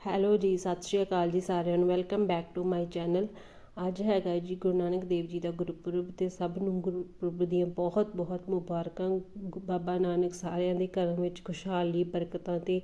Hello ਜੀ ਸਤਿ ਸ਼੍ਰੀ ਅਕਾਲ ਜੀ ਸਾਰਿਆਂ ਨੂੰ welcome back to my channel. ਅੱਜ ਹੈਗਾ ਜੀ ਗੁਰੂ ਨਾਨਕ ਦੇਵ ਜੀ ਦਾ ਗੁਰਪੁਰਬ ਤੇ ਸਭ ਨੂੰ ਗੁਰਪੁਰਬ ਦੀਆਂ ਬਹੁਤ ਬਹੁਤ ਮੁਬਾਰਕਾਂ। ਗੁ- ਬਾਬਾ ਨਾਨਕ ਸਾਰਿਆਂ ਦੇ ਘਰਾਂ ਵਿੱਚ ਖੁਸ਼ਹਾਲੀ, ਬਰਕਤਾਂ ਤੇ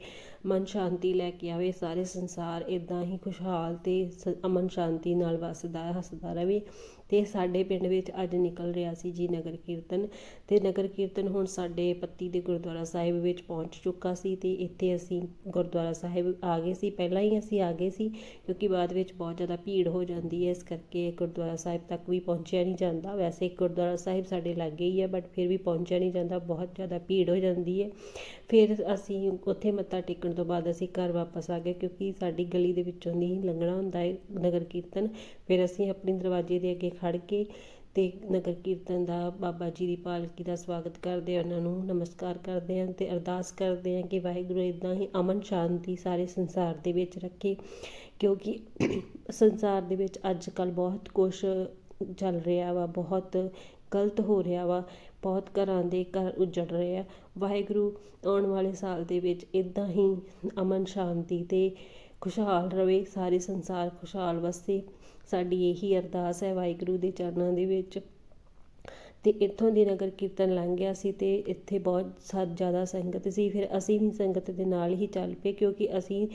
ਮਨ ਸ਼ਾਂਤੀ ਲੈ ਕੇ ਆਵੇ। ਸਾਰੇ ਸੰਸਾਰ ਇਦਾਂ ਹੀ ਖੁਸ਼ਹਾਲ ਤੇ ਸ- ਅਮਨ ਸ਼ਾਂਤੀ ਨਾਲ ਵਸਦਾ, ਹੱਸਦਾ ਰਹੇ ਤੇ ਸਾਡੇ ਪਿੰਡ ਵਿੱਚ ਅੱਜ ਨਿਕਲ ਰਿਹਾ ਸੀ ਜੀ ਨਗਰ ਕੀਰਤਨ ਤੇ ਨਗਰ ਕੀਰਤਨ ਹੁਣ ਸਾਡੇ ਪੱਤੀ ਦੇ ਗੁਰਦੁਆਰਾ ਸਾਹਿਬ ਵਿੱਚ ਪਹੁੰਚ ਚੁੱਕਾ ਸੀ ਤੇ ਇੱਥੇ ਅਸੀਂ ਗੁਰਦੁਆਰਾ ਸਾਹਿਬ ਆ ਗਏ ਸੀ। ਪਹਿਲਾਂ ਹੀ ਅਸੀਂ ਆ ਗਏ ਸੀ ਕਿਉਂਕਿ ਬਾਅਦ ਵਿੱਚ ਬਹੁਤ ਜ਼ਿਆਦਾ ਭੀੜ ਹੋ ਜਾਂਦੀ ਹੈ, ਇਸ ਕਰਕੇ ਗੁਰਦੁਆਰਾ ਸਾਹਿਬ ਤੱਕ ਵੀ ਪਹੁੰਚਿਆ ਨਹੀਂ ਜਾਂਦਾ। ਵੈਸੇ ਗੁਰਦੁਆਰਾ ਸਾਹਿਬ ਸਾਡੇ ਲਾਗੇ ਹੀ ਹੈ ਬਟ ਫਿਰ ਵੀ ਪਹੁੰਚਿਆ ਨਹੀਂ ਜਾਂਦਾ। ਬਹੁਤ ਜ਼ਿਆਦਾ ਭੀੜ ਹੋ ਜਾਂਦੀ ਹੈ ਫਿਰ ਅਸੀਂ ਉੱਥੇ ਮੱਥਾ ਟੇਕਣ ਤੋਂ ਬਾਅਦ ਅਸੀਂ ਘਰ ਵਾਪਸ ਆ ਗਏ, ਕਿਉਂਕਿ ਸਾਡੀ ਗਲੀ ਦੇ ਵਿੱਚੋਂ ਨਹੀਂ ਲੰਘਣਾ ਹੁੰਦਾ ਹੈ ਨਗਰ ਕੀਰਤਨ। ਫਿਰ ਅਸੀਂ ਆਪਣੇ ਦਰਵਾਜ਼ੇ ਦੇ ਅੱਗੇ ਖੜ ਕੇ ਅਤੇ ਨਗਰ ਕੀਰਤਨ ਦਾ ਬਾਬਾ ਜੀ ਦੀ ਪਾਲਕੀ ਦਾ ਸਵਾਗਤ ਕਰਦੇ ਉਹਨਾਂ ਨੂੰ ਨਮਸਕਾਰ ਕਰਦੇ ਹਾਂ ਅਤੇ ਅਰਦਾਸ ਕਰਦੇ ਹਾਂ ਕਿ ਵਾਹਿਗੁਰੂ ਇੱਦਾਂ ਹੀ ਅਮਨ ਸ਼ਾਂਤੀ ਸਾਰੇ ਸੰਸਾਰ ਦੇ ਵਿੱਚ ਰੱਖੇ, ਕਿਉਂਕਿ ਸੰਸਾਰ ਦੇ ਵਿੱਚ ਅੱਜ ਕੱਲ੍ਹ ਬਹੁਤ ਕੁਛ ਚੱਲ ਰਿਹਾ ਵਾ, ਬਹੁਤ ਗਲਤ ਹੋ ਰਿਹਾ ਵਾ, ਬਹੁਤ ਘਰਾਂ ਦੇ ਘਰ ਉਜੜ ਰਹੇ ਆ। ਵਾਹਿਗੁਰੂ ਆਉਣ ਵਾਲੇ ਸਾਲ ਦੇ ਵਿੱਚ ਇਦਾਂ ਹੀ ਅਮਨ ਸ਼ਾਂਤੀ ਤੇ ਖੁਸ਼ਹਾਲ ਰਵੇ, ਸਾਰੇ ਸੰਸਾਰ ਖੁਸ਼ਹਾਲ ਵਸੇ। ਸਾਡੀ ਇਹੀ ਅਰਦਾਸ ਹੈ ਵਾਹਿਗੁਰੂ ਦੇ ਚਰਨਾਂ ਦੇ ਵਿੱਚ। ਤੇ ਇੱਥੋਂ ਦੀ ਨਗਰ ਕੀਰਤਨ ਲੰਘ ਗਿਆ ਸੀ ਤੇ ਇੱਥੇ ਬਹੁਤ ਸਾ, ਜ਼ਿਆਦਾ ਸੰਗਤ ਸੀ। ਫਿਰ ਅਸੀਂ ਵੀ ਸੰਗਤ ਦੇ ਨਾਲ ਹੀ ਚੱਲ ਪਏ, ਕਿਉਂਕਿ ਅਸੀਂ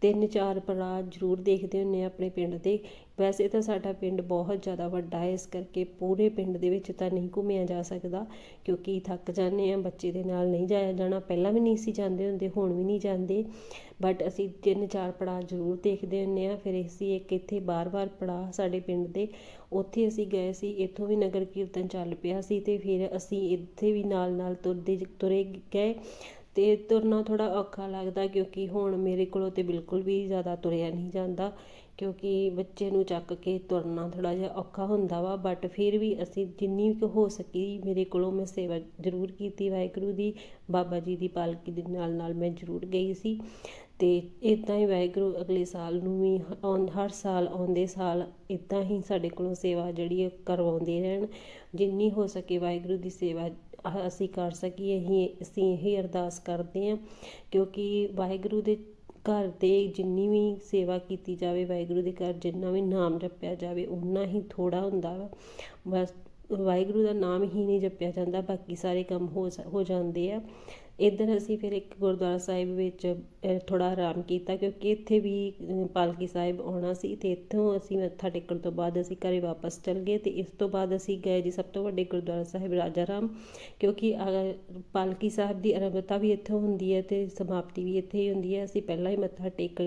ਤਿੰਨ ਚਾਰ ਪੜਾਅ ਜ਼ਰੂਰ ਦੇਖਦੇ ਹੁੰਨੇ ਆ ਆਪਣੇ ਪਿੰਡ ਦੇ। ਵੈਸੇ ਤਾਂ ਸਾਡਾ ਪਿੰਡ ਬਹੁਤ ਜ਼ਿਆਦਾ ਵੱਡਾ ਹੈ, ਇਸ ਕਰਕੇ ਪੂਰੇ ਪਿੰਡ ਦੇ ਵਿੱਚ ਤਾਂ ਨਹੀਂ ਘੁੰਮਿਆ ਜਾ ਸਕਦਾ, ਕਿਉਂਕਿ ਥੱਕ ਜਾਂਦੇ ਆ ਬੱਚੇ ਦੇ ਨਾਲ ਨਹੀਂ ਜਾਇਆ ਜਾਣਾ, ਪਹਿਲਾਂ ਵੀ ਨਹੀਂ ਸੀ ਜਾਂਦੇ ਹੁੰਦੇ, ਹੁਣ ਵੀ ਨਹੀਂ ਜਾਂਦੇ ਬਟ ਅਸੀਂ ਤਿੰਨ ਚਾਰ ਪੜਾਅ ਜ਼ਰੂਰ ਦੇਖਦੇ ਹੁੰਦੇ ਆ ਫਿਰ ਅਸੀਂ ਇੱਕ ਇੱਥੇ ਬਾਰ-ਬਾਰ ਪੜਾਅ ਸਾਡੇ ਪਿੰਡ ਦੇ, ਉੱਥੇ ਅਸੀਂ ਗਏ ਸੀ, ਇੱਥੋਂ ਵੀ ਨਗਰ ਕੀਰਤਨ ਚੱਲ ਪਿਆ ਸੀ ਤੇ ਫਿਰ ਅਸੀਂ ਇੱਥੇ ਵੀ ਨਾਲ-ਨਾਲ ਤੁਰਦੇ, ਤੁਰੇ ਗਏ ਅਤੇ ਤੁਰਨਾ ਥੋੜ੍ਹਾ ਔਖਾ ਲੱਗਦਾ ਕਿਉਂਕਿ ਹੁਣ ਮੇਰੇ ਕੋਲੋਂ ਤਾਂ ਬਿਲਕੁਲ ਵੀ ਜ਼ਿਆਦਾ ਤੁਰਿਆ ਨਹੀਂ ਜਾਂਦਾ, ਕਿਉਂਕਿ ਬੱਚੇ ਨੂੰ ਚੱਕ ਕੇ ਤੁਰਨਾ ਥੋੜ੍ਹਾ ਜਿਹਾ ਔਖਾ ਹੁੰਦਾ ਵਾ ਬਟ ਫਿਰ ਵੀ ਅਸੀਂ ਜਿੰਨੀ ਕੁ ਹੋ ਸਕੀ ਮੇਰੇ ਕੋਲੋਂ ਮੈਂ ਸੇਵਾ ਜ਼ਰੂਰ ਕੀਤੀ ਵਾਹਿਗੁਰੂ ਦੀ, ਬਾਬਾ ਜੀ ਦੀ ਪਾਲਕੀ ਦੇ ਨਾਲ ਨਾਲ ਮੈਂ ਜ਼ਰੂਰ ਗਈ ਸੀ। ਅਤੇ ਇੱਦਾਂ ਹੀ ਵਾਹਿਗੁਰੂ ਅਗਲੇ ਸਾਲ ਨੂੰ ਵੀ ਆਉਣ ਹਰ ਸਾਲ ਆਉਂਦੇ ਸਾਲ ਇੱਦਾਂ ਹੀ ਸਾਡੇ ਕੋਲੋਂ ਸੇਵਾ ਜਿਹੜੀ ਹੈ ਕਰਵਾਉਂਦੇ ਰਹਿਣ, ਜਿੰਨੀ ਹੋ ਸਕੇ ਵਾਹਿਗੁਰੂ ਦੀ ਸੇਵਾ ਅਸੀਂ ਕਰ ਸਕੀਏ ਹੀ ਅਸੀਂ ਇਹ ਅਰਦਾਸ ਕਰਦੇ ਹਾਂ, ਕਿਉਂਕਿ ਵਾਹਿਗੁਰੂ ਦੇ ਘਰ ਤੇ ਜਿੰਨੀ ਵੀ ਸੇਵਾ ਕੀਤੀ ਜਾਵੇ, ਵਾਹਿਗੁਰੂ ਦੇ ਘਰ ਜਿੰਨਾ ਵੀ ਨਾਮ ਜਪਿਆ ਜਾਵੇ ਉਨਾ ਹੀ ਥੋੜਾ ਹੁੰਦਾ ਵਾ। ਬਸ ਵਾਹਿਗੁਰੂ ਦਾ ਨਾਮ ਹੀ ਨਹੀਂ ਜਪਿਆ ਜਾਂਦਾ, ਬਾਕੀ ਸਾਰੇ ਕੰਮ ਹੋ ਸ- ਹੋ ਜਾਂਦੇ ਆ। ਇੱਧਰ ਅਸੀਂ ਫਿਰ ਇੱਕ ਗੁਰਦੁਆਰਾ ਸਾਹਿਬ ਵਿੱਚ ਥੋੜ੍ਹਾ ਆਰਾਮ ਕੀਤਾ ਕਿਉਂਕਿ ਇੱਥੇ ਵੀ ਪਾਲਕੀ ਸਾਹਿਬ ਆਉਣਾ ਸੀ ਅਤੇ ਇੱਥੋਂ ਅਸੀਂ ਮੱਥਾ ਟੇਕਣ ਤੋਂ ਬਾਅਦ ਅਸੀਂ ਘਰ ਵਾਪਸ ਚਲ ਗਏ ਅਤੇ ਇਸ ਤੋਂ ਬਾਅਦ ਅਸੀਂ ਗਏ ਜੀ ਸਭ ਤੋਂ ਵੱਡੇ ਗੁਰਦੁਆਰਾ ਸਾਹਿਬ ਰਾਜਾ ਰਾਮ ਕਿਉਂਕਿ ਪਾਲਕੀ ਸਾਹਿਬ ਦੀ ਆਰੰਭਤਾ ਵੀ ਇੱਥੋਂ ਹੁੰਦੀ ਹੈ ਅਤੇ ਸਮਾਪਤੀ ਵੀ ਇੱਥੇ ਹੀ ਹੁੰਦੀ ਹੈ। ਅਸੀਂ ਪਹਿਲਾਂ ਹੀ ਮੱਥਾ ਟੇਕ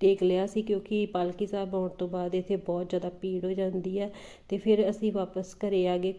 ਟੇਕ ਲਿਆ ਸੀ ਕਿਉਂਕਿ ਪਾਲਕੀ ਸਾਹਿਬ ਆਉਣ ਤੋਂ ਬਾਅਦ ਇੱਥੇ ਬਹੁਤ ਜ਼ਿਆਦਾ ਭੀੜ ਹੋ ਜਾਂਦੀ ਹੈ ਅਤੇ ਫਿਰ ਅਸੀਂ ਵਾਪਸ ਘਰੇ ਆ ਗਏ